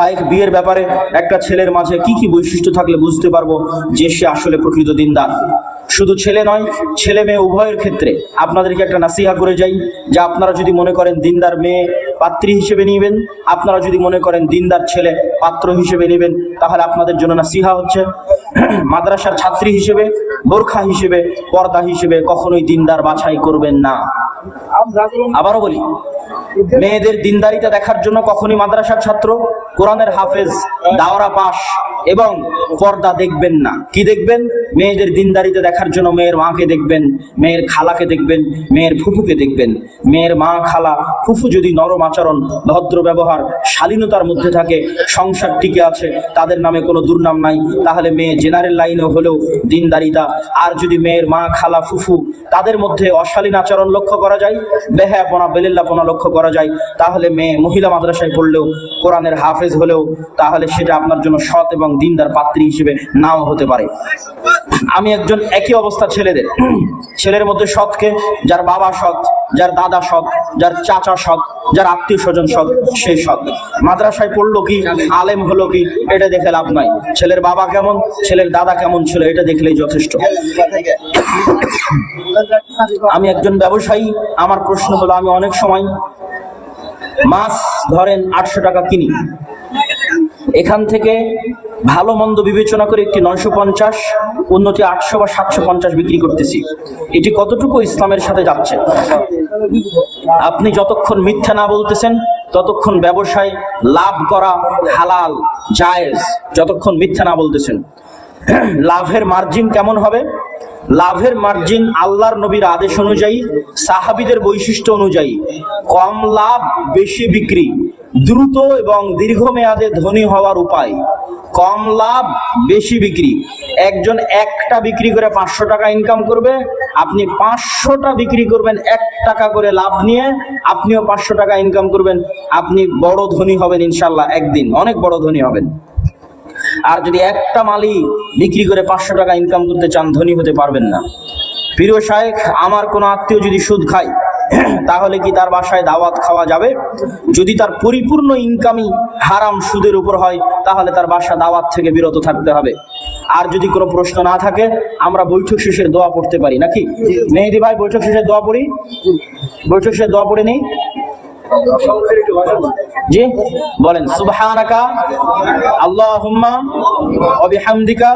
শায়েখ বিয়ের ব্যাপারে একটা ছেলের মাঝে কি কি বৈশিষ্ট্য থাকলে বুঝতে পারব যে সে আসলে প্রকৃত দিনদার? শুধু ছেলে নয়, ছেলে মেয়ে উভয়ের ক্ষেত্রে আপনাদেরকে একটা নাসিহা করে যাই, যে আপনারা যদি মনে করেন দিনদার মেয়ে পাত্রী হিসেবে নেবেন, আপনারা যদি মনে করেন দিনদার ছেলে পাত্র হিসেবে নেবেন, তাহলে আপনাদের জন্য নাসিহা হচ্ছে। মাদ্রাসার ছাত্রী হিসেবে, বোরখা হিসেবে, পর্দা হিসেবে কখনোই দিনদার বাছাই করবেন না। আবারও বলি, মেয়েদের দিনদারিতা দেখার জন্য কখনই মাদ্রাসার ছাত্র, কোরআনের হাফেজ দাওরা পাশ এবং পর্দা দেখবেন না। কি দেখবেন? মেয়েদের দিনদারিতে দেখার জন্য মেয়ের মাকে দেখবেন, মেয়ের খালাকে দেখবেন, মেয়ের ফুফুকে দেখবেন। মেয়ের মা, খালা, ফুফু যদি নরম আচরণ, ভদ্র ব্যবহার, শালীনতার মধ্যে থাকে, সংসার টিকে আছে, তাদের নামে কোনো দুর্নাম নাই, তাহলে মেয়ে জেনারেল লাইনে হলেও দিনদারিতা। আর যদি মেয়ের মা, খালা, ফুফু তাদের মধ্যে অশালীন আচরণ লক্ষ্য করা যায়, বেহায়াপনা, বেলিল্লাপনা লক্ষ্য করা যায়, তাহলে মেয়ে মহিলা মাদ্রাসায় পড়লেও, কোরআনের হাফেজ হলেও, তাহলে সেটা আপনার জন্য সৎ এবং দিনদার পাত্রী হিসেবে নাও হতে পারে। আমি একজন একই অবস্থা ছেলেদের। ছেলের মধ্যে সৎকে, যার বাবা সৎ, যার দাদা সৎ, যার চাচা সৎ, যার আত্মীয় স্বজন সৎ সেই সৎ। মাদ্রাসায় পড়ল কি, আলেম হলো কি, এটা দেখে লাভ নাই। ছেলের বাবা কেমন, ছেলের দাদা কেমন ছিল, এটা দেখলেই যথেষ্ট। আমি একজন ব্যবসায়ী, আমার প্রশ্ন হলো, আমি অনেক সময় মাছ ধরেন আটশো টাকা কিনি। এখান থেকে ভালো মন্দ বিবেচনা করে একটি নয়শো পঞ্চাশ উন্নতি আটশো বা সাতশো পঞ্চাশ বিক্রি করতেছি। এটি কতটুকু ইসলামের সাথে যাচ্ছে? আপনি যতক্ষণ মিথ্যা না বলতেছেন, ততক্ষণ ব্যবসায় লাভ করা হালাল, জায়েজ, যতক্ষণ মিথ্যা না বলতেছেন। লাভের মার্জিন কেমন হবে? লাভের মার্জিন আল্লাহর নবীর আদেশ অনুযায়ী, সাহাবিদের বৈশিষ্ট্য অনুযায়ী, কম লাভ, বেশি বিক্রি। দ্রুত এবং দীর্ঘমেয়াদে ধনী হওয়ার উপায়। কম লাভ, বেশি বিক্রি। একজন একটা বিক্রি করে পাঁচশো টাকা ইনকাম করবে, আপনি পাঁচশোটা বিক্রি করবেন এক টাকা করে লাভ নিয়ে, আপনিও পাঁচশো টাকা ইনকাম করবেন। আপনি বড় ধনী হবেন ইনশাল্লাহ একদিন, অনেক বড় ধনী হবেন। আর যদি একটা মালই বিক্রি করে পাঁচশো টাকা ইনকাম করতে চান, ধনী হতে পারবেন না। প্রিয় শায়েখ, আমার কোনো আত্মীয় যদি সুদ খায় তাহলে কি তার বাসায় দাওয়াত খাওয়া যাবে? যদি তার পরিপূর্ণ ইনকামই হারাম সুদের উপর হয়, তাহলে তার বাসা দাওয়াত থেকে বিরত থাকতে হবে। আর যদি কোনো প্রশ্ন না থাকে, আমরা বৈঠক শেষের দোয়া পড়তে পারি, নাকি? মেহেদি ভাই, বৈঠক শেষে দোয়া পড়ি? বৈঠক শেষে দোয়া পড়ে নেই? জি, বলেন, সুবহানাকা, আল্লাহুম্মা, ওয়া বিহামদিকা